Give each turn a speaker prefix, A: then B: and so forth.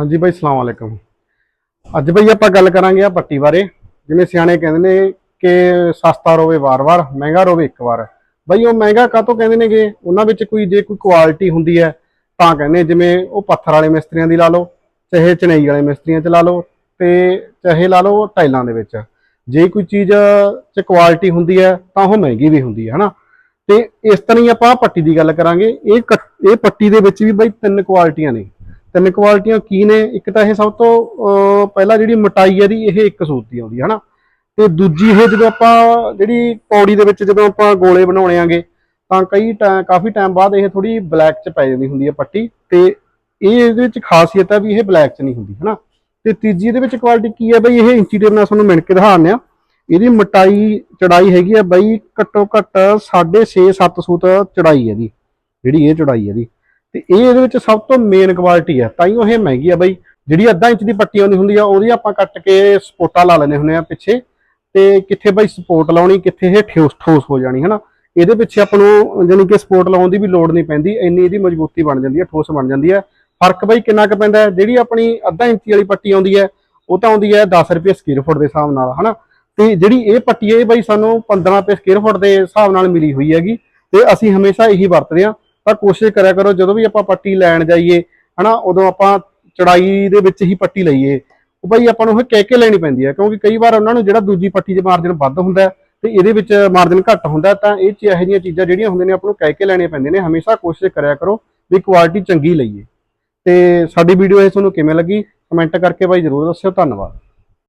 A: ਹਾਂਜੀ ਬਾਈ ਸਲਾਮ ਅਲੈਕਮ। ਅੱਜ ਬਈ ਆਪਾਂ ਗੱਲ ਕਰਾਂਗੇ ਆ ਪੱਟੀ ਬਾਰੇ। ਜਿਵੇਂ ਸਿਆਣੇ ਕਹਿੰਦੇ ਨੇ ਕਿ ਸਸਤਾ ਰੋਵੇ ਵਾਰ-ਵਾਰ, ਮਹਿੰਗਾ ਰੋਵੇ ਇੱਕ ਵਾਰ। ਬਈ ਉਹ ਮਹਿੰਗਾ ਕਾਹਤੋਂ ਕਹਿੰਦੇ ਨੇਗੇ? ਉਹਨਾਂ ਵਿੱਚ ਕੋਈ ਜੇ ਕੋਈ ਕੁਆਲਿਟੀ ਹੁੰਦੀ ਹੈ, ਤਾਂ ਕਹਿੰਦੇ ਜਿਵੇਂ ਉਹ ਪੱਥਰ ਵਾਲੇ ਮਿਸਤਰੀਆਂ ਦੀ ਲਾ ਲਓ, ਚਾਹੇ ਚਣਾਈ ਵਾਲੇ ਮਿਸਤਰੀਆਂ ਚ ਲਾ ਲਓ ਤੇ ਚਾਹੇ ਲਾ ਲਓ ਟਾਈਲਾਂ ਦੇ ਵਿੱਚ। ਜੇ ਕੋਈ ਚੀਜ਼ ਚ ਕੁਆਲਿਟੀ ਹੁੰਦੀ ਹੈ, ਤਾਂ ਉਹ ਮਹਿੰਗੀ ਵੀ ਹੁੰਦੀ ਹੈ, ਹਨਾ? ਤੇ ਇਸ ਤਰ੍ਹਾਂ ਹੀ ਆਪਾਂ ਪੱਟੀ ਦੀ ਗੱਲ ਕਰਾਂਗੇ। ਇਹ ਕੱਟ- ਇਹ ਪੱਟੀ ਦੇ ਵਿੱਚ ਵੀ ਬਈ ਤਿੰਨ ਕੁਆਲਿਟੀਆਂ ਨੇ। ਤਿੰਨ ਕੁਆਲਿਟੀਆਂ ਕੀ ਨੇ? ਇੱਕ ਤਾਂ ਇਹ ਸਭ ਤੋਂ ਪਹਿਲਾਂ ਜਿਹੜੀ ਮਟਾਈ ਹੈ ਦੀ ਇਹ ਇੱਕ ਸੂਤ ਦੀ ਆਉਂਦੀ ਹੈ ਹਨਾ? ਤੇ ਦੂਜੀ ਇਹ ਜਦੋਂ ਆਪਾਂ ਜਿਹੜੀ ਪੌੜੀ ਦੇ ਵਿੱਚ ਜਦੋਂ ਆਪਾਂ ਗੋਲੇ ਬਣਾਉਣੇ ਆਂਗੇ, ਤਾਂ ਕਈ ਟਾਈਮ ਕਾਫੀ ਟਾਈਮ ਬਾਅਦ ਇਹ ਥੋੜੀ ਬਲੈਕ ਚ ਪੈ ਜਾਂਦੀ ਹੁੰਦੀ ਹੈ ਪੱਟੀ ਤੇ ਇਹ ਇਹਦੇ ਵਿੱਚ ਖਾਸੀਅਤ ਹੈ ਵੀ ਇਹ ਬਲੈਕ ਚ ਨਹੀਂ ਹੁੰਦੀ, ਹਨਾ? ਤੇ ਤੀਜੀ ਇਹਦੇ ਵਿੱਚ ਕੁਆਲਿਟੀ ਕੀ ਹੈ ਬਈ, ਇਹ ਇੰਚੀ ਟੇਪ ਨਾਲ ਤੁਹਾਨੂੰ ਮਿਣ ਕੇ ਦਿਖਾਉਂਦੇ ਆ। ਇਹਦੀ ਮਟਾਈ ਚੜਾਈ ਹੈਗੀ ਆ ਬਈ ਘੱਟੋ ਘੱਟ 6.5 7 ਸੂਤ ਚੜਾਈ ਹੈ ਦੀ ਜਿਹੜੀ ਇਹ ਚੜਾਈ ਹੈ ਦੀ ਤੇ ਇਹ ਇਹਦੇ ਵਿੱਚ ਸਭ ਤੋਂ ਮੇਨ ਕੁਆਲਿਟੀ ਹੈ ਤਾਂ ਹੀ ਉਹ ਇਹ ਮਹਿੰਗੀ ਆ ਬਾਈ। ਜਿਹੜੀ ਅੱਧਾ ਇੰਚ ਦੀ ਪੱਟੀ ਆਉਂਦੀ ਹੁੰਦੀ ਆ, ਉਹਦੀ ਆਪਾਂ ਕੱਟ ਕੇ ਸਪੋਟਾ ਲਾ ਲੈਨੇ ਹੁੰਦੇ ਆ ਪਿੱਛੇ। ਤੇ ਕਿੱਥੇ ਬਾਈ ਸਪੋਰਟ ਲਾਉਣੀ, ਕਿੱਥੇ ਇਹ ਠੋਸ ਠੋਸ ਹੋ ਜਾਣੀ, ਹਨਾ? ਇਹਦੇ ਪਿੱਛੇ ਆਪਾਂ ਨੂੰ ਜਾਣੀ ਕਿ ਸਪੋਰਟ ਲਾਉਣ ਦੀ ਵੀ ਲੋੜ ਨਹੀਂ ਪੈਂਦੀ। ਇੰਨੀ ਇਹਦੀ ਮਜ਼ਬੂਤੀ ਬਣ ਜਾਂਦੀ ਹੈ ਠੋਸ ਬਣ ਜਾਂਦੀ ਹੈ ਫ਼ਰਕ ਬਾਈ ਕਿੰਨਾ ਕੁ ਪੈਂਦਾ ਜਿਹੜੀ ਆਪਣੀ ਅੱਧਾ ਇੰਚੀ ਵਾਲੀ ਪੱਟੀ ਆਉਂਦੀ ਹੈ, ਉਹ ਤਾਂ ਆਉਂਦੀ ਹੈ 10 ਰੁਪਏ ਸਕੁਅਰ ਫੁੱਟ ਦੇ ਹਿਸਾਬ ਨਾਲ, ਹਨਾ? ਤੇ ਜਿਹੜੀ ਇਹ ਪੱਟੀ ਹੈ, ਇਹ ਬਈ ਸਾਨੂੰ 15 ਰੁਪਏ ਸਕੁਅਰ ਫੁੱਟ ਦੇ ਹਿਸਾਬ ਨਾਲ ਮਿਲੀ ਹੋਈ ਹੈਗੀ। ਤੇ ਅਸੀਂ ਹਮੇਸ਼ਾ ਇਹੀ ਵਰਤਦੇ ਹਾਂ। ਤਾਂ ਕੋਸ਼ਿਸ਼ ਕਰਿਆ ਕਰੋ, ਜਦੋਂ ਵੀ ਆਪਾਂ ਪੱਟੀ ਲੈਣ ਜਾਈਏ, ਹਨਾ, ਉਦੋਂ ਆਪਾਂ ਚੜਾਈ ਦੇ ਵਿੱਚ ਹੀ ਪੱਟੀ ਲਈਏ। ਉਹ ਭਾਈ ਆਪਾਂ ਨੂੰ ਇਹ ਕਹਿ ਕੇ ਲੈਣੀ ਪੈਂਦੀ ਹੈ ਕਿਉਂਕਿ ਕਈ ਵਾਰ ਉਹਨਾਂ ਨੂੰ ਜਿਹੜਾ ਦੂਜੀ ਪੱਟੀ 'ਚ ਮਾਰਜਨ ਵੱਧ ਹੁੰਦਾ ਹੈ ਤੇ ਇਹਦੇ ਵਿੱਚ ਮਾਰਜਨ ਘੱਟ ਹੁੰਦਾ ਤਾਂ ਇਹ ਚ ਇਹੋ ਜਿਹੀਆਂ ਚੀਜ਼ਾਂ ਜਿਹੜੀਆਂ ਹੁੰਦੀਆਂ ਨੇ ਆਪਾਂ ਨੂੰ ਕਹਿ ਕੇ ਲੈਣੀਆਂ ਪੈਂਦੀਆਂ ਨੇ। ਹਮੇਸ਼ਾ ਕੋਸ਼ਿਸ਼ ਕਰਿਆ ਕਰੋ ਵੀ ਕੁਆਲਿਟੀ ਚੰਗੀ ਲਈਏ। ਤੇ ਸਾਡੀ ਵੀਡੀਓ ਇਹ ਤੁਹਾਨੂੰ ਕਿਵੇਂ ਲੱਗੀ? ਕਮੈਂਟ ਕਰਕੇ ਭਾਈ ਜਰੂਰ ਦੱਸਿਓ। ਧੰਨਵਾਦ।